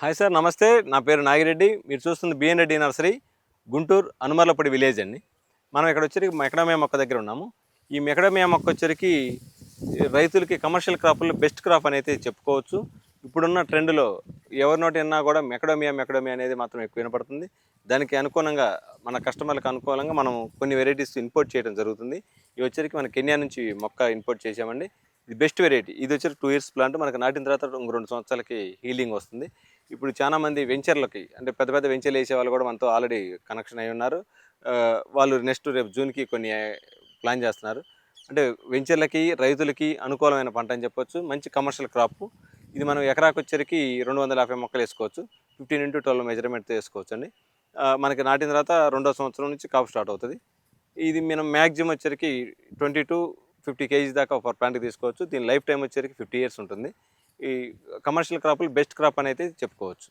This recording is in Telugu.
హాయ్ సార్ నమస్తే. నా పేరు నాగిరెడ్డి. మీరు చూస్తుంది BN Reddy nursery Guntur Anumarlapudi village అండి. మనం ఇక్కడ వచ్చరికి మెకడమియా మొక్క దగ్గర ఉన్నాము. ఈ మెకడమియా మొక్క వచ్చరికి రైతులకి కమర్షియల్ క్రాప్లో బెస్ట్ క్రాప్ అనేది చెప్పుకోవచ్చు. ఇప్పుడున్న ట్రెండ్లో ఎవరి నోటి విన్నా కూడా మెకడమియా మెకడమియా అనేది మాత్రం ఎక్కువ వినపడుతుంది. దానికి అనుకూలంగా మన కస్టమర్లకు అనుకూలంగా మనం కొన్ని వెరైటీస్ ఇంపోర్ట్ చేయడం జరుగుతుంది. ఇవి వచ్చరికి మన కెన్యా నుంచి మొక్క ఇంపోర్ట్ చేసామండి ఇది బెస్ట్ వెరైటీ. ఇది వచ్చి టూ ఇయర్స్ ప్లాంట్. మనకు నాటిన తర్వాత ఇంకో రెండు సంవత్సరాలకి హీలింగ్ వస్తుంది. ఇప్పుడు చాలా మంది వెంచర్లకి అంటే పెద్ద పెద్ద వెంచర్లు వేసే వాళ్ళు కూడా మనతో ఆల్రెడీ కనెక్షన్ అయి ఉన్నారు. వాళ్ళు నెక్స్ట్ రేపు జూన్కి కొన్ని ప్లాన్ చేస్తున్నారు. అంటే వెంచర్లకి రైతులకి అనుకూలమైన పంట అని చెప్పొచ్చు. మంచి కమర్షియల్ క్రాప్ ఇది మనం ఎకరాకు వచ్చరికి రెండు వందల యాభై మొక్కలు వేసుకోవచ్చు. ఫిఫ్టీన్ ఇంటూ ట్వెల్వ్ మెజర్మెంట్తో వేసుకోవచ్చు అండి. మనకి నాటిన తర్వాత రెండో సంవత్సరం నుంచి కాపు స్టార్ట్ అవుతుంది. ఇది మనం మ్యాక్సిమం వచ్చరికి ట్వంటీ టు ఫిఫ్టీ కేజీ దాకా పర్ ప్లాంట్కి తీసుకోవచ్చు. దీని లైఫ్ టైం వచ్చరికి ఫిఫ్టీ ఇయర్స్ ఉంటుంది. ఈ కమర్షియల్ క్రాప్లు బెస్ట్ క్రాప్ అని అయితే చెప్పుకోవచ్చు.